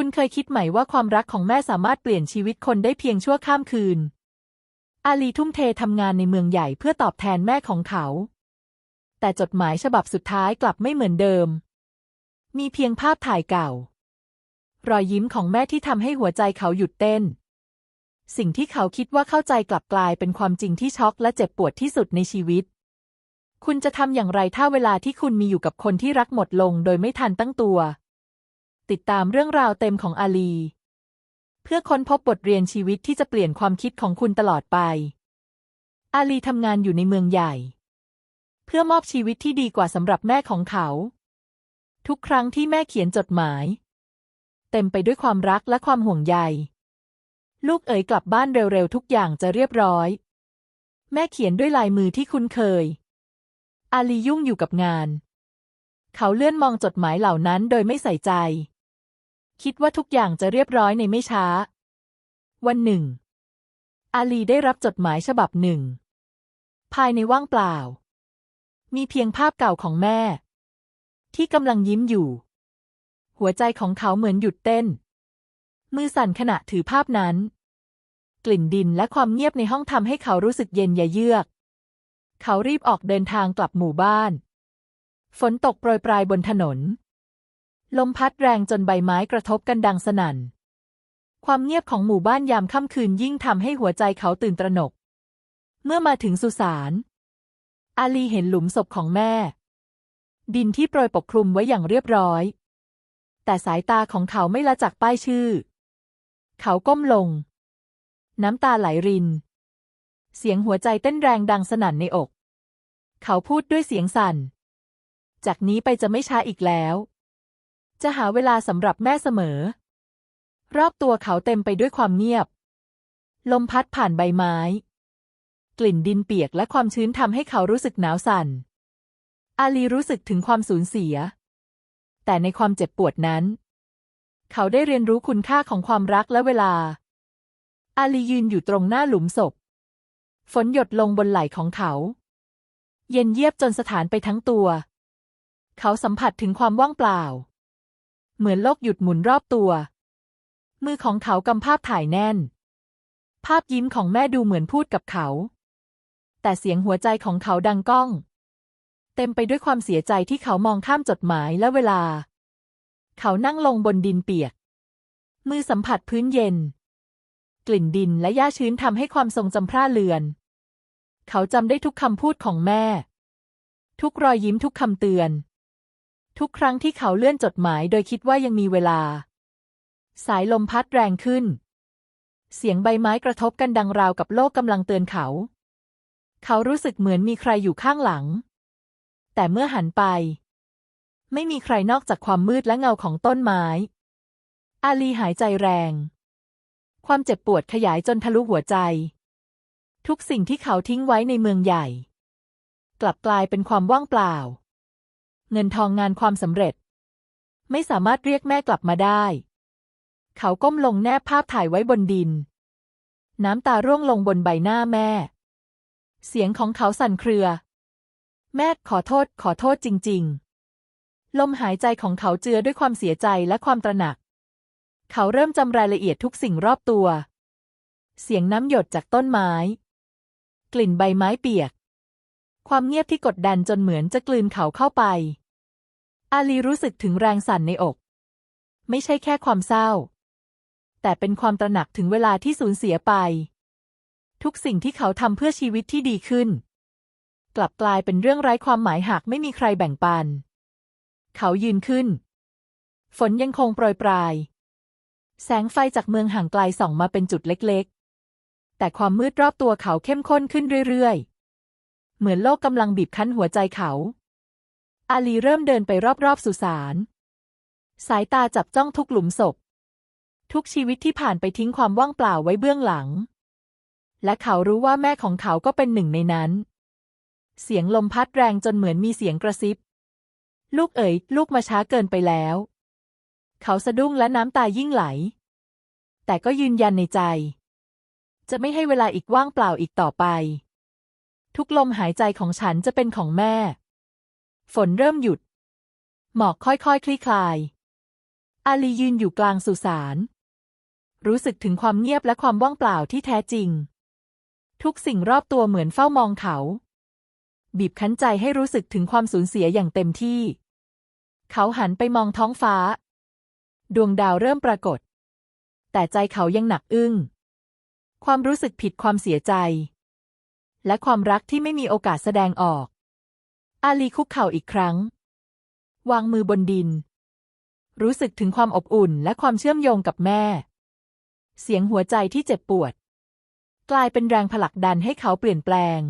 คุณเคยคิดไหมว่าความรักของแม่สามารถเปลี่ยนชีวิตคนได้เพียงชั่วข้ามคืน อาลีทุ่มเททำงานในเมืองใหญ่เพื่อตอบแทนแม่ของเขา แต่จดหมายฉบับสุดท้ายกลับไม่เหมือนเดิม มีเพียงภาพถ่ายเก่า รอยยิ้มของแม่ที่ทำให้หัวใจเขาหยุดเต้น สิ่งที่เขาคิดว่าเข้าใจกลับกลายเป็นความจริงที่ช็อกและเจ็บปวดที่สุดในชีวิต คุณจะทำอย่างไรถ้าเวลาที่คุณมีอยู่กับคนที่รักหมดลงโดยไม่ทันตั้งตัว ติดตามเรื่องราวเต็มของอาลี เพื่อค้นพบบทเรียนชีวิตที่จะเปลี่ยนความคิดของคุณตลอดไป อาลีทำงานอยู่ในเมืองใหญ่ เพื่อมอบชีวิตที่ดีกว่าสำหรับแม่ของเขา ทุกครั้งที่แม่เขียนจดหมาย เต็มไปด้วยความรักและความห่วงใย ลูกเอ๋ยกลับบ้านเร็วๆ ทุกอย่างจะเรียบร้อย แม่เขียนด้วยลายมือที่คุ้นเคย อาลียุ่งอยู่กับงานเขาเลื่อนมองจดหมายเหล่านั้นโดยไม่ใส่ใจ คิดว่าทุกอย่างจะเรียบร้อยในไม่ช้า วันหนึ่ง อาลีได้รับจดหมายฉบับหนึ่ง ภายในว่างเปล่า มีเพียงภาพเก่าของแม่ ที่กำลังยิ้มอยู่ หัวใจของเขาเหมือนหยุดเต้น มือสั่นขณะถือภาพนั้น กลิ่นดินและความเงียบในห้องทำให้เขารู้สึกเย็นยะเยือก เขารีบออกเดินทางกลับหมู่บ้าน ฝนตกโปรยปลายบนถนน ลมพัดแรงจนใบไม้กระทบกันดังสนั่น ความเงียบของหมู่บ้านยามค่ำคืนยิ่งทำให้หัวใจเขาตื่นตระหนก เมื่อมาถึงสุสาน อาลีเห็นหลุมศพของแม่ ดินที่โปรยปกคลุมไว้อย่างเรียบร้อย แต่สายตาของเขาไม่ละจากป้ายชื่อ เขาก้มลง น้ำตาไหลริน เสียงหัวใจเต้นแรงดังสนั่นในอก เขาพูดด้วยเสียงสั่น จากนี้ไปจะไม่ช้าอีกแล้ว จะหาเวลาสำหรับแม่เสมอ รอบตัวเขาเต็มไปด้วยความเงียบ ลมพัดผ่านใบไม้ กลิ่นดินเปียกและความชื้นทำให้เขารู้สึกหนาวสั่น อาลีรู้สึกถึงความสูญเสีย แต่ในความเจ็บปวดนั้น เขาได้เรียนรู้คุณค่าของความรักและเวลา อาลียืนอยู่ตรงหน้าหลุมศพ ฝนหยดลงบนไหล่ของเขา เย็นเยียบจนสถานไปทั้งตัว เขาสัมผัสถึงความว่างเปล่า เหมือนโลกหยุดหมุนรอบตัว มือของเขากำภาพถ่ายแน่น ภาพยิ้มของแม่ดูเหมือนพูดกับเขา แต่เสียงหัวใจของเขาดังก้อง เต็มไปด้วยความเสียใจที่เขามองข้ามจดหมายและเวลา เขานั่งลงบนดินเปียก มือสัมผัสพื้นเย็น กลิ่นดินและหญ้าชื้นทำให้ความทรงจำพร่าเลือน เขาจำได้ทุกคำพูดของแม่ ทุกรอยยิ้มทุกคำเตือน ทุกครั้งที่เขาเลื่อนจดหมายโดยคิดว่ายังมีเวลา สายลมพัดแรงขึ้น เสียงใบไม้กระทบกันดังราวกับโลกกำลังเตือนเขา เขารู้สึกเหมือนมีใครอยู่ข้างหลัง แต่เมื่อหันไป ไม่มีใครนอกจากความมืดและเงาของต้นไม้ อาลีหายใจแรง ความเจ็บปวดขยายจนทะลุหัวใจ ทุกสิ่งที่เขาทิ้งไว้ในเมืองใหญ่ กลับกลายเป็นความว่างเปล่า เงินทองงานความสำเร็จ ไม่สามารถเรียกแม่กลับมาได้ เขาก้มลงแนบภาพถ่ายไว้บนดิน น้ำตาร่วงลงบนใบหน้าแม่ เสียงของเขาสั่นเครือ แม่ขอโทษ ขอโทษจริง ๆ ลมหายใจของเขาเจือด้วยความเสียใจและความตระหนัก เขาเริ่มจำรายละเอียดทุกสิ่งรอบตัว เสียงน้ำหยดจากต้นไม้ กลิ่นใบไม้เปียกความเงียบที่กดดันจนเหมือนจะกลืนเขาเข้าไป อาลีรู้สึกถึงแรงสั่นในอก ไม่ใช่แค่ความเศร้า แต่เป็นความตระหนักถึงเวลาที่สูญเสียไป ทุกสิ่งที่เขาทำเพื่อชีวิตที่ดีขึ้น กลับกลายเป็นเรื่องไร้ความหมายหากไม่มีใครแบ่งปัน เขายืนขึ้น ฝนยังคงโปรยปลาย แสงไฟจากเมืองห่างไกลส่องมาเป็นจุดเล็กๆ แต่ความมืดรอบตัวเขาเข้มข้นขึ้นเรื่อยๆ เหมือนโลกกำลังบีบคั้นหัวใจเขา อาลีเริ่มเดินไปรอบๆสุสาน สายตาจับจ้องทุกหลุมศพ ทุกชีวิตที่ผ่านไปทิ้งความว่างเปล่าไว้เบื้องหลัง และเขารู้ว่าแม่ของเขาก็เป็นหนึ่งในนั้น เสียงลมพัดแรงจนเหมือนมีเสียงกระซิบ ลูกเอ๋ย ลูกมาช้าเกินไปแล้ว เขาสะดุ้งและน้ำตายิ่งไหล แต่ก็ยืนยันในใจ จะไม่ให้เวลาอีกว่างเปล่าอีกต่อไป ทุกลมหายใจของฉันจะเป็นของแม่ ฝนเริ่มหยุด หมอกค่อยๆคลี่คลาย อาลียืนอยู่กลางสุสาน รู้สึกถึงความเงียบและความว่างเปล่าที่แท้จริง ทุกสิ่งรอบตัวเหมือนเฝ้ามองเขา บีบคั้นใจให้รู้สึกถึงความสูญเสียอย่างเต็มที่ เขาหันไปมองท้องฟ้า ดวงดาวเริ่มปรากฏ แต่ใจเขายังหนักอึ้ง ความรู้สึกผิดความเสียใจ และความรักที่ไม่มีโอกาสแสดงออก อาลีคุกเข่าอีกครั้ง วางมือบนดิน รู้สึกถึงความอบอุ่นและความเชื่อมโยงกับแม่ เสียงหัวใจที่เจ็บปวด กลายเป็นแรงผลักดันให้เขาเปลี่ยนแปลง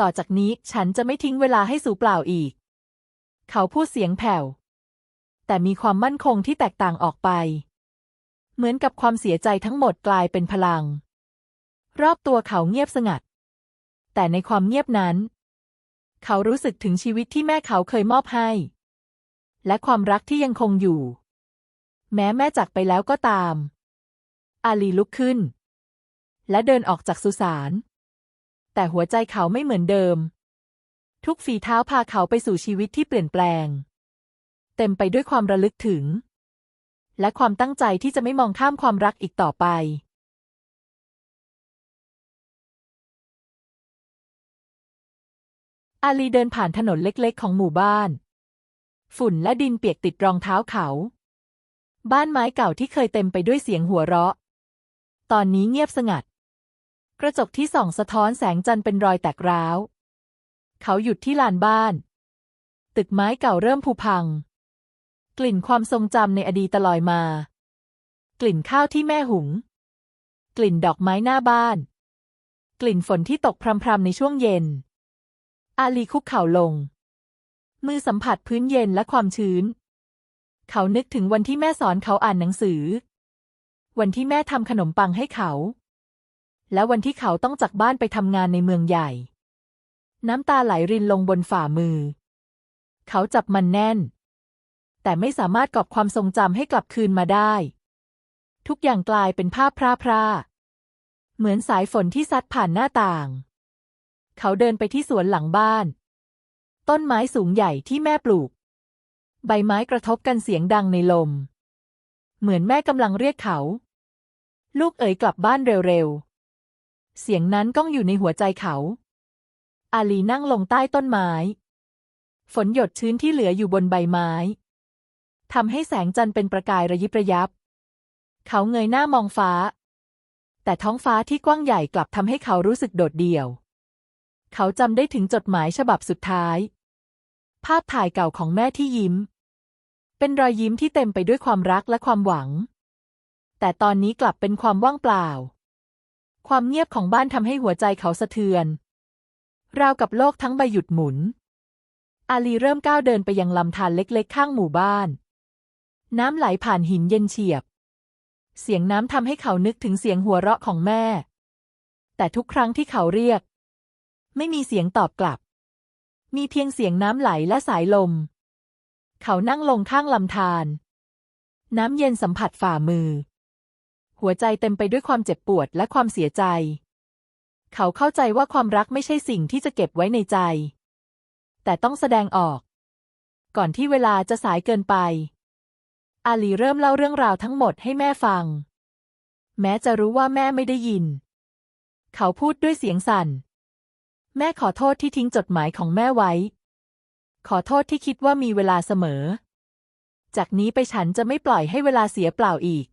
ต่อจากนี้ฉันจะไม่ทิ้งเวลาให้สูเปล่าอีก เขาพูดเสียงแผ่ว แต่มีความมั่นคงที่แตกต่างออกไป เหมือนกับความเสียใจทั้งหมดกลายเป็นพลัง รอบตัวเขาเงียบสงัด แต่ในความเงียบนั้น เขารู้สึกถึงชีวิตที่แม่เขาเคยมอบให้ และความรักที่ยังคงอยู่ แม้แม่จากไปแล้วก็ตาม อาลีลุกขึ้น และเดินออกจากสุสานแต่หัวใจเขาไม่เหมือนเดิม ทุกฝีเท้าพาเขาไปสู่ชีวิตที่เปลี่ยนแปลง เต็มไปด้วยความระลึกถึง และความตั้งใจที่จะไม่มองข้ามความรักอีกต่อไป อาลีเดินผ่านถนนเล็กๆ ของหมู่บ้าน ฝุ่นและดินเปียกติดรองเท้าเขา บ้านไม้เก่าที่เคยเต็มไปด้วยเสียงหัวเราะ ตอนนี้เงียบสงัด กระจกที่ส่องสะท้อนแสงจันทร์เป็นรอยแตกร้าว เขาหยุดที่ลานบ้าน ตึกไม้เก่าเริ่มผุพัง กลิ่นความทรงจำในอดีตลอยมา กลิ่นข้าวที่แม่หุง กลิ่นดอกไม้หน้าบ้าน กลิ่นฝนที่ตกพรำๆในช่วงเย็น อาลีคุกเข่าลง มือสัมผัสพื้นเย็นและความชื้น เขานึกถึงวันที่แม่สอนเขาอ่านหนังสือ วันที่แม่ทำขนมปังให้เขา และวันที่เขาต้องจากบ้านไปทำงานในเมืองใหญ่ น้ำตาไหลรินลงบนฝ่ามือ เขาจับมันแน่น แต่ไม่สามารถกอบความทรงจำให้กลับคืนมาได้ ทุกอย่างกลายเป็นภาพพร่าพร่าเหมือนสายฝนที่ซัดผ่านหน้าต่าง เขาเดินไปที่สวนหลังบ้าน ต้นไม้สูงใหญ่ที่แม่ปลูก ใบไม้กระทบกันเสียงดังในลม เหมือนแม่กำลังเรียกเขา ลูกเอ๋ยกลับบ้านเร็วๆ เสียงนั้นก้องอยู่ในหัวใจเขา อาลีนั่งลงใต้ต้นไม้ ฝนหยดชื้นที่เหลืออยู่บนใบไม้ทำให้แสงจันทร์เป็นประกายระยิบระยับ เขาเงยหน้ามองฟ้า แต่ท้องฟ้าที่กว้างใหญ่กลับทำให้เขารู้สึกโดดเดี่ยว เขาจำได้ถึงจดหมายฉบับสุดท้าย ภาพถ่ายเก่าของแม่ที่ยิ้ม เป็นรอยยิ้มที่เต็มไปด้วยความรักและความหวัง แต่ตอนนี้กลับเป็นความว่างเปล่า ความเงียบของบ้านทำให้หัวใจเขาสะเทือน ราวกับโลกทั้งใบหยุดหมุน อาลีเริ่มก้าวเดินไปยังลำธารเล็กๆ ข้างหมู่บ้าน น้ำไหลผ่านหินเย็นเฉียบ เสียงน้ำทำให้เขานึกถึงเสียงหัวเราะของแม่ แต่ทุกครั้งที่เขาเรียก ไม่มีเสียงตอบกลับ มีเพียงเสียงน้ำไหลและสายลม เขานั่งลงข้างลำธาร น้ำเย็นสัมผัสฝ่ามือ หัวใจเต็มไปด้วยความเจ็บปวดและความเสียใจ เขาเข้าใจว่าความรักไม่ใช่สิ่งที่จะเก็บไว้ในใจ แต่ต้องแสดงออก ก่อนที่เวลาจะสายเกินไป อาลีเริ่มเล่าเรื่องราวทั้งหมดให้แม่ฟัง แม้จะรู้ว่าแม่ไม่ได้ยิน เขาพูดด้วยเสียงสั่น แม่ขอโทษที่ทิ้งจดหมายของแม่ไว้ ขอโทษที่คิดว่ามีเวลาเสมอ จากนี้ไปฉันจะไม่ปล่อยให้เวลาเสียเปล่าอีก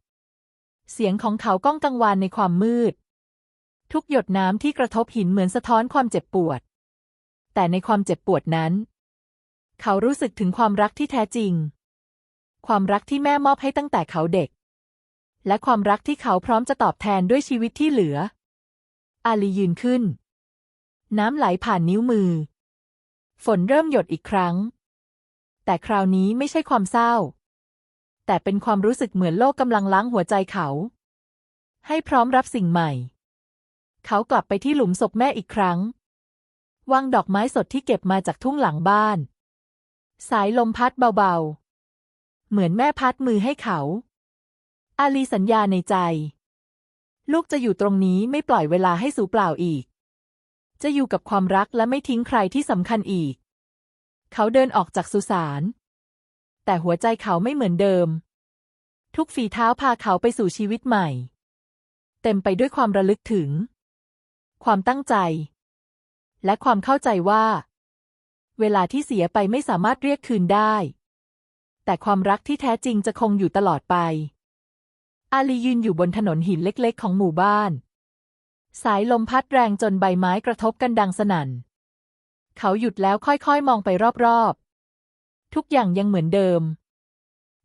เสียงของเขาก้องกังวานในความมืด ทุกหยดน้ำที่กระทบหินเหมือนสะท้อนความเจ็บปวด แต่ในความเจ็บปวดนั้น เขารู้สึกถึงความรักที่แท้จริง ความรักที่แม่มอบให้ตั้งแต่เขาเด็ก และความรักที่เขาพร้อมจะตอบแทนด้วยชีวิตที่เหลือ อาลียืนขึ้น น้ำไหลผ่านนิ้วมือ ฝนเริ่มหยดอีกครั้ง แต่คราวนี้ไม่ใช่ความเศร้า แต่เป็นความรู้สึกเหมือนโลกกำลังล้างหัวใจเขา ให้พร้อมรับสิ่งใหม่ เขากลับไปที่หลุมศพแม่อีกครั้ง วางดอกไม้สดที่เก็บมาจากทุ่งหลังบ้าน สายลมพัดเบาๆ เหมือนแม่พัดมือให้เขา อาลีสัญญาในใจ ลูกจะอยู่ตรงนี้ไม่ปล่อยเวลาให้สูญเปล่าอีก จะอยู่กับความรักและไม่ทิ้งใครที่สำคัญอีก เขาเดินออกจากสุสาน แต่หัวใจเขาไม่เหมือนเดิม ทุกฝีเท้าพาเขาไปสู่ชีวิตใหม่ เต็มไปด้วยความระลึกถึง ความตั้งใจ และความเข้าใจว่า เวลาที่เสียไปไม่สามารถเรียกคืนได้ แต่ความรักที่แท้จริงจะคงอยู่ตลอดไปอาลียืนอยู่บนถนนหินเล็กๆ ของหมู่บ้าน สายลมพัดแรงจนใบไม้กระทบกันดังสนั่น เขาหยุดแล้วค่อยๆ มองไปรอบๆ ทุกอย่างยังเหมือนเดิม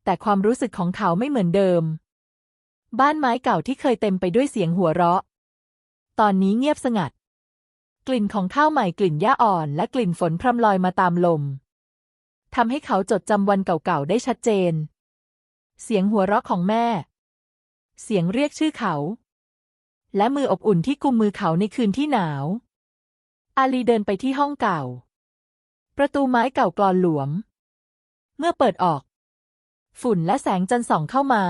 แต่ความรู้สึกของเขาไม่เหมือนเดิม บ้านไม้เก่าที่เคยเต็มไปด้วยเสียงหัวเราะ ตอนนี้เงียบสงัด กลิ่นของข้าวใหม่กลิ่นหญ้าอ่อน และกลิ่นฝนพรำลอยมาตามลมทำให้เขาจดจำวันเก่าๆ ได้ชัดเจน เสียงหัวเราะของแม่ เสียงเรียกชื่อเขา และมืออบอุ่นที่กุมมือเขาในคืนที่หนาว อาลีเดินไปที่ห้องเก่า ประตูไม้เก่ากรอนหลวม เมื่อเปิดออก ฝุ่นและแสงจันทร์ส่องเข้ามา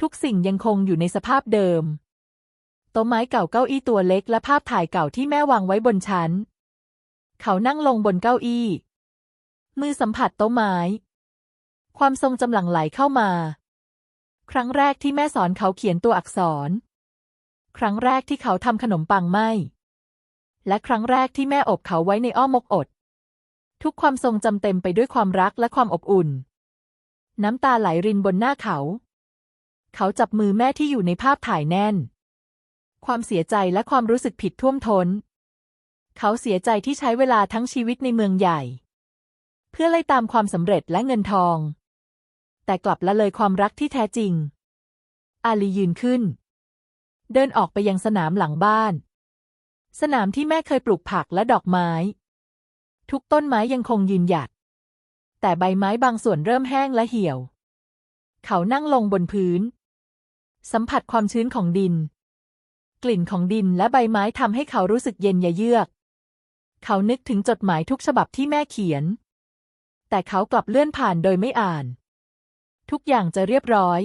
ทุกสิ่งยังคงอยู่ในสภาพเดิม โต๊ะไม้เก่าเก้าอี้ตัวเล็กและภาพถ่ายเก่าที่แม่วางไว้บนชั้น เขานั่งลงบนเก้าอี้ มือสัมผัสโต๊ะไม้ ความทรงจำหลั่งไหลเข้ามา ครั้งแรกที่แม่สอนเขาเขียนตัวอักษร ครั้งแรกที่เขาทำขนมปังไหมและครั้งแรกที่แม่อบเขาไว้ในอ้อมอกอด ทุกความทรงจำเต็มไปด้วยความรักและความอบอุ่น น้ำตาไหลรินบนหน้าเขา เขาจับมือแม่ที่อยู่ในภาพถ่ายแน่น ความเสียใจและความรู้สึกผิดท่วมท้น เขาเสียใจที่ใช้เวลาทั้งชีวิตในเมืองใหญ่ เพื่อไล่ตามความสำเร็จและเงินทอง แต่กลับละเลยความรักที่แท้จริง อาลียืนขึ้น เดินออกไปยังสนามหลังบ้าน สนามที่แม่เคยปลูกผักและดอกไม้ ทุกต้นไม้ยังคงยืนหยัด แต่ใบไม้บางส่วนเริ่มแห้งและเหี่ยว เขานั่งลงบนพื้น สัมผัสความชื้นของดิน กลิ่นของดินและใบไม้ทำให้เขารู้สึกเย็นยะเยือก เขานึกถึงจดหมายทุกฉบับที่แม่เขียน แต่เขากลับเลื่อนผ่านโดยไม่อ่าน ทุกอย่างจะเรียบร้อย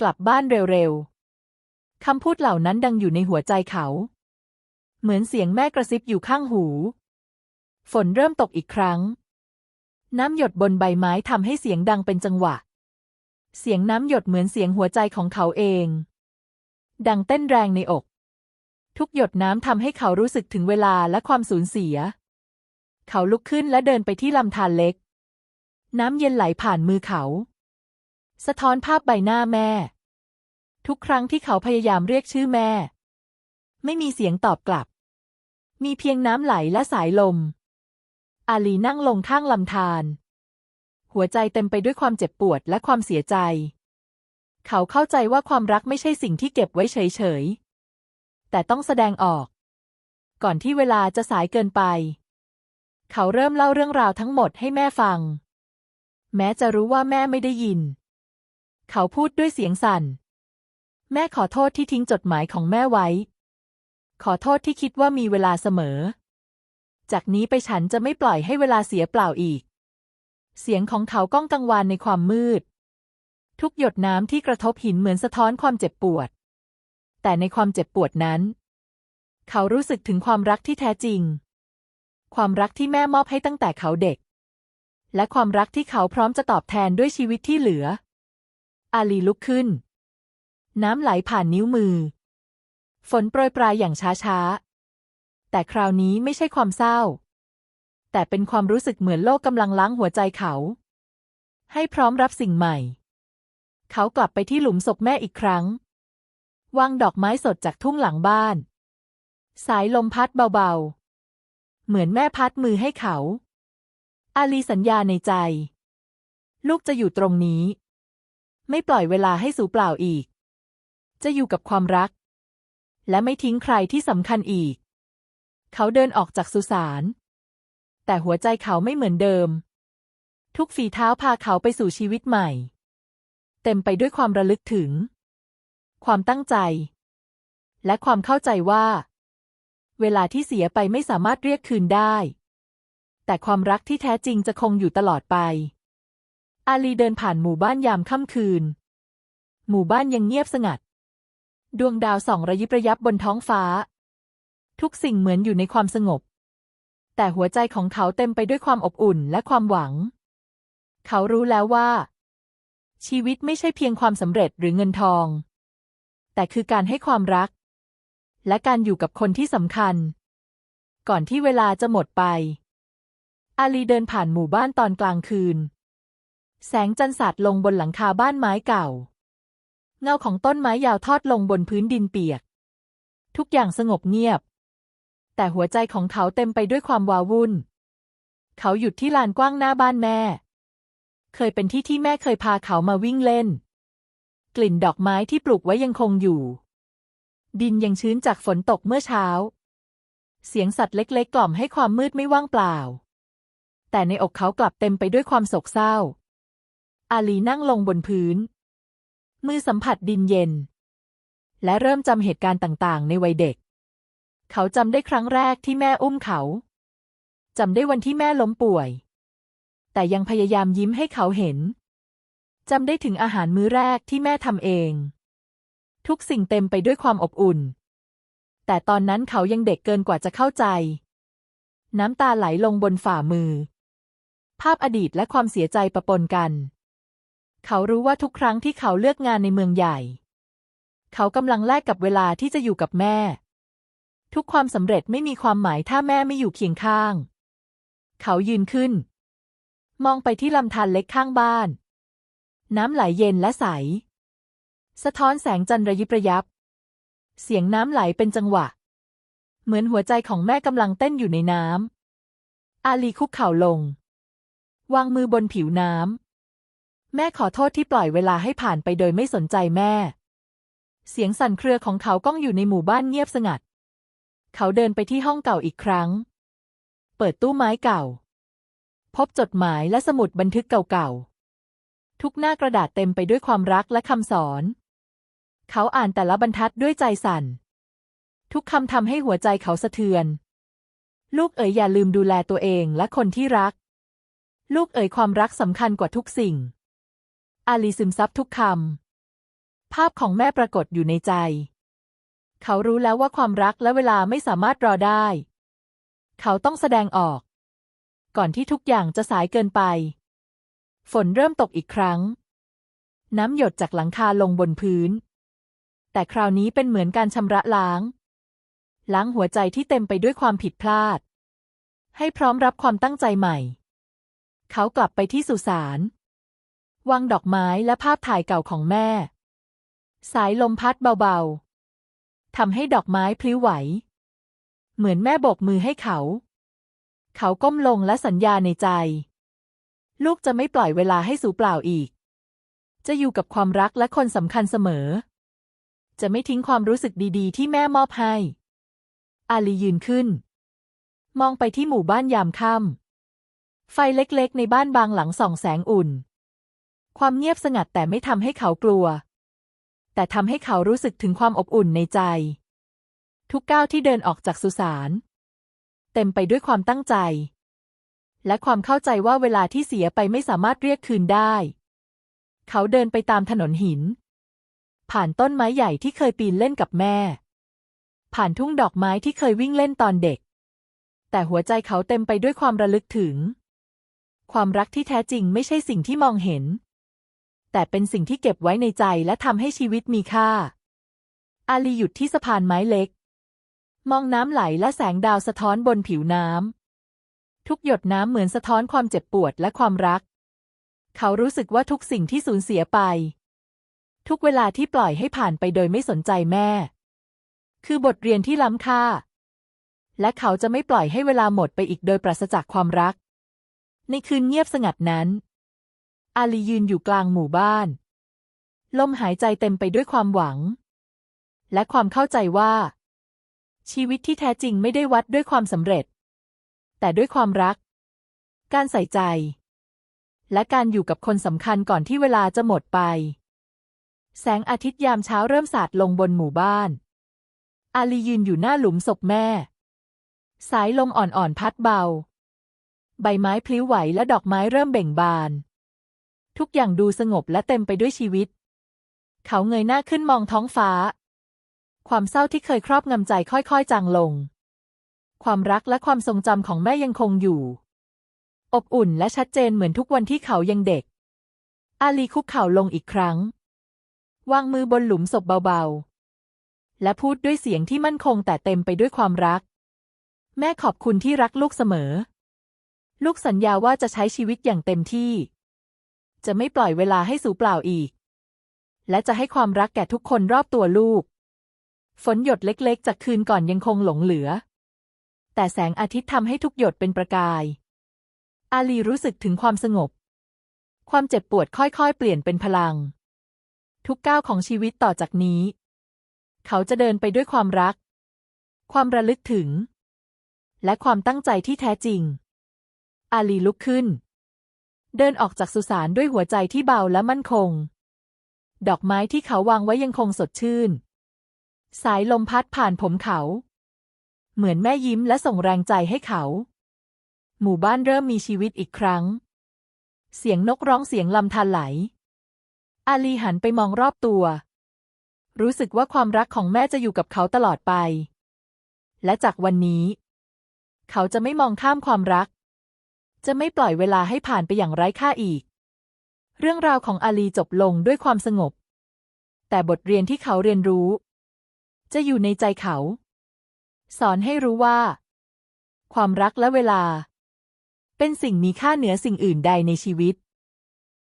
กลับบ้านเร็วๆ คำพูดเหล่านั้นดังอยู่ในหัวใจเขา เหมือนเสียงแม่กระซิบอยู่ข้างหู ฝนเริ่มตกอีกครั้ง น้ำหยดบนใบไม้ทำให้เสียงดังเป็นจังหวะ เสียงน้ำหยดเหมือนเสียงหัวใจของเขาเอง ดังเต้นแรงในอก ทุกหยดน้ำทำให้เขารู้สึกถึงเวลาและความสูญเสีย เขาลุกขึ้นและเดินไปที่ลำธารเล็ก น้ำเย็นไหลผ่านมือเขา สะท้อนภาพใบหน้าแม่ ทุกครั้งที่เขาพยายามเรียกชื่อแม่ ไม่มีเสียงตอบกลับ มีเพียงน้ำไหลและสายลม อาลีนั่งลงข้างลำธารหัวใจเต็มไปด้วยความเจ็บปวดและความเสียใจ เขาเข้าใจว่าความรักไม่ใช่สิ่งที่เก็บไว้เฉยๆ แต่ต้องแสดงออก ก่อนที่เวลาจะสายเกินไป เขาเริ่มเล่าเรื่องราวทั้งหมดให้แม่ฟัง แม้จะรู้ว่าแม่ไม่ได้ยิน เขาพูดด้วยเสียงสั่น แม่ขอโทษที่ทิ้งจดหมายของแม่ไว้ ขอโทษที่คิดว่ามีเวลาเสมอ จากนี้ไปฉันจะไม่ปล่อยให้เวลาเสียเปล่าอีก เสียงของเขาก้องกังวานในความมืด ทุกหยดน้ำที่กระทบหินเหมือนสะท้อนความเจ็บปวด แต่ในความเจ็บปวดนั้น เขารู้สึกถึงความรักที่แท้จริง ความรักที่แม่มอบให้ตั้งแต่เขาเด็ก และความรักที่เขาพร้อมจะตอบแทนด้วยชีวิตที่เหลือ อาลีลุกขึ้น น้ำไหลผ่านนิ้วมือ ฝนโปรยปลายอย่างช้าๆ แต่คราวนี้ไม่ใช่ความเศร้า แต่เป็นความรู้สึกเหมือนโลกกำลังล้างหัวใจเขา ให้พร้อมรับสิ่งใหม่ เขากลับไปที่หลุมศพแม่อีกครั้ง วางดอกไม้สดจากทุ่งหลังบ้าน สายลมพัดเบาๆ เหมือนแม่พัดมือให้เขา อาลีสัญญาในใจ ลูกจะอยู่ตรงนี้ ไม่ปล่อยเวลาให้สูญเปล่าอีก จะอยู่กับความรัก และไม่ทิ้งใครที่สำคัญอีก เขาเดินออกจากสุสาน แต่หัวใจเขาไม่เหมือนเดิม ทุกฝีเท้าพาเขาไปสู่ชีวิตใหม่ เต็มไปด้วยความระลึกถึง ความตั้งใจ และความเข้าใจว่า เวลาที่เสียไปไม่สามารถเรียกคืนได้ แต่ความรักที่แท้จริงจะคงอยู่ตลอดไป อาลีเดินผ่านหมู่บ้านยามค่ำคืน หมู่บ้านยังเงียบสงัด ดวงดาวส่องระยิบระยับบนท้องฟ้า ทุกสิ่งเหมือนอยู่ในความสงบ แต่หัวใจของเขาเต็มไปด้วยความอบอุ่นและความหวัง เขารู้แล้วว่า ชีวิตไม่ใช่เพียงความสำเร็จหรือเงินทอง แต่คือการให้ความรัก และการอยู่กับคนที่สำคัญ ก่อนที่เวลาจะหมดไป อาลีเดินผ่านหมู่บ้านตอนกลางคืน แสงจันทร์สาดลงบนหลังคาบ้านไม้เก่า เงาของต้นไม้ยาวทอดลงบนพื้นดินเปียก ทุกอย่างสงบเงียบ แต่หัวใจของเขาเต็มไปด้วยความวาวุ่น เขาหยุดที่ลานกว้างหน้าบ้านแม่ เคยเป็นที่ที่แม่เคยพาเขามาวิ่งเล่น กลิ่นดอกไม้ที่ปลูกไว้ยังคงอยู่ ดินยังชื้นจากฝนตกเมื่อเช้า เสียงสัตว์เล็กๆ กล่อมให้ความมืดไม่ว่างเปล่า แต่ในอกเขากลับเต็มไปด้วยความโศกเศร้า อาลีนั่งลงบนพื้น มือสัมผัสดินเย็น และเริ่มจำเหตุการณ์ต่างๆ ในวัยเด็ก เขาจำได้ครั้งแรกที่แม่อุ้มเขาจำได้วันที่แม่ล้มป่วย แต่ยังพยายามยิ้มให้เขาเห็นจำได้ถึงอาหารมื้อแรกที่แม่ทำเอง ทุกสิ่งเต็มไปด้วยความอบอุ่น แต่ตอนนั้นเขายังเด็กเกินกว่าจะเข้าใจ น้ำตาไหลลงบนฝ่ามือ ภาพอดีตและความเสียใจประปนกัน เขารู้ว่าทุกครั้งที่เขาเลือกงานในเมืองใหญ่ เขากำลังแลกกับเวลาที่จะอยู่กับแม่ ทุกความสำเร็จไม่มีความหมายถ้าแม่ไม่อยู่เคียงข้าง เขายืนขึ้น มองไปที่ลำธารเล็กข้างบ้าน น้ำไหลเย็นและใส สะท้อนแสงจันทร์ระยิบระยับ เสียงน้ำไหลเป็นจังหวะ เหมือนหัวใจของแม่กำลังเต้นอยู่ในน้ำอาลีคุกเข่าลง วางมือบนผิวน้ำ แม่ขอโทษที่ปล่อยเวลาให้ผ่านไปโดยไม่สนใจแม่ เสียงสั่นเครือของเขาก้องอยู่ในหมู่บ้านเงียบสงัด เขาเดินไปที่ห้องเก่าอีกครั้ง เปิดตู้ไม้เก่า พบจดหมายและสมุดบันทึกเก่าๆ ทุกหน้ากระดาษเต็มไปด้วยความรักและคำสอน เขาอ่านแต่ละบรรทัดด้วยใจสั่น ทุกคำทำให้หัวใจเขาสะเทือน ลูกเอ๋ยอย่าลืมดูแลตัวเองและคนที่รัก ลูกเอ๋ยความรักสำคัญกว่าทุกสิ่ง อาลีซึมซับทุกคำ ภาพของแม่ปรากฏอยู่ในใจ เขารู้แล้วว่าความรักและเวลาไม่สามารถรอได้ เขาต้องแสดงออก ก่อนที่ทุกอย่างจะสายเกินไป ฝนเริ่มตกอีกครั้ง น้ำหยดจากหลังคาลงบนพื้น แต่คราวนี้เป็นเหมือนการชำระล้าง ล้างหัวใจที่เต็มไปด้วยความผิดพลาด ให้พร้อมรับความตั้งใจใหม่ เขากลับไปที่สุสาน วางดอกไม้และภาพถ่ายเก่าของแม่ สายลมพัดเบาๆทำให้ดอกไม้พลิ้วไหว เหมือนแม่โบกมือให้เขา เขาก้มลงและสัญญาในใจ ลูกจะไม่ปล่อยเวลาให้สูญเปล่าอีก จะอยู่กับความรักและคนสำคัญเสมอ จะไม่ทิ้งความรู้สึกดีๆ ที่แม่มอบให้ อาลียืนขึ้น มองไปที่หมู่บ้านยามค่ำไฟเล็กๆ ในบ้านบางหลังส่องแสงอุ่น ความเงียบสงัดแต่ไม่ทำให้เขากลัว แต่ทำให้เขารู้สึกถึงความอบอุ่นในใจ ทุกก้าวที่เดินออกจากสุสานเต็มไปด้วยความตั้งใจ และความเข้าใจว่าเวลาที่เสียไปไม่สามารถเรียกคืนได้ เขาเดินไปตามถนนหิน ผ่านต้นไม้ใหญ่ที่เคยปีนเล่นกับแม่ ผ่านทุ่งดอกไม้ที่เคยวิ่งเล่นตอนเด็ก แต่หัวใจเขาเต็มไปด้วยความระลึกถึง ความรักที่แท้จริงไม่ใช่สิ่งที่มองเห็น แต่เป็นสิ่งที่เก็บไว้ในใจและทำให้ชีวิตมีค่า อาลีหยุดที่สะพานไม้เล็ก มองน้ำไหลและแสงดาวสะท้อนบนผิวน้ำ ทุกหยดน้ำเหมือนสะท้อนความเจ็บปวดและความรัก เขารู้สึกว่าทุกสิ่งที่สูญเสียไป ทุกเวลาที่ปล่อยให้ผ่านไปโดยไม่สนใจแม่ คือบทเรียนที่ล้ำค่า และเขาจะไม่ปล่อยให้เวลาหมดไปอีกโดยปราศจากความรัก ในคืนเงียบสงัดนั้น อาลียืนอยู่กลางหมู่บ้าน ลมหายใจเต็มไปด้วยความหวัง และความเข้าใจว่า ชีวิตที่แท้จริงไม่ได้วัดด้วยความสำเร็จ แต่ด้วยความรัก การใส่ใจ และการอยู่กับคนสำคัญก่อนที่เวลาจะหมดไป แสงอาทิตย์ยามเช้าเริ่มสาดลงบนหมู่บ้าน อาลียืนอยู่หน้าหลุมศพแม่ สายลมอ่อนๆพัดเบา ใบไม้พลิ้วไหวและดอกไม้เริ่มเบ่งบาน ทุกอย่างดูสงบและเต็มไปด้วยชีวิต เขาเงยหน้าขึ้นมองท้องฟ้า ความเศร้าที่เคยครอบงำใจค่อยๆ จางลง ความรักและความทรงจำของแม่ยังคงอยู่ อบอุ่นและชัดเจนเหมือนทุกวันที่เขายังเด็ก อาลีคุกเข่าลงอีกครั้ง วางมือบนหลุมศพเบาๆ และพูดด้วยเสียงที่มั่นคงแต่เต็มไปด้วยความรัก แม่ขอบคุณที่รักลูกเสมอ ลูกสัญญาว่าจะใช้ชีวิตอย่างเต็มที่ จะไม่ปล่อยเวลาให้สูญเปล่าอีก และจะให้ความรักแก่ทุกคนรอบตัวลูก ฝนหยดเล็กๆ จากคืนก่อนยังคงหลงเหลือ แต่แสงอาทิตย์ทำให้ทุกหยดเป็นประกาย อาลีรู้สึกถึงความสงบ ความเจ็บปวดค่อยๆ เปลี่ยนเป็นพลัง ทุกก้าวของชีวิตต่อจากนี้ เขาจะเดินไปด้วยความรัก ความระลึกถึง และความตั้งใจที่แท้จริง อาลีลุกขึ้น เดินออกจากสุสานด้วยหัวใจที่เบาและมั่นคง ดอกไม้ที่เขาวางไว้ยังคงสดชื่น สายลมพัดผ่านผมเขา เหมือนแม่ยิ้มและส่งแรงใจให้เขา หมู่บ้านเริ่มมีชีวิตอีกครั้ง เสียงนกร้องเสียงลำธารไหล อาลีหันไปมองรอบตัว รู้สึกว่าความรักของแม่จะอยู่กับเขาตลอดไป และจากวันนี้ เขาจะไม่มองข้ามความรัก จะไม่ปล่อยเวลาให้ผ่านไปอย่างไร้ค่าอีก เรื่องราวของอาลีจบลงด้วยความสงบ แต่บทเรียนที่เขาเรียนรู้ จะอยู่ในใจเขา สอนให้รู้ว่า ความรักและเวลา เป็นสิ่งมีค่าเหนือสิ่งอื่นใดในชีวิต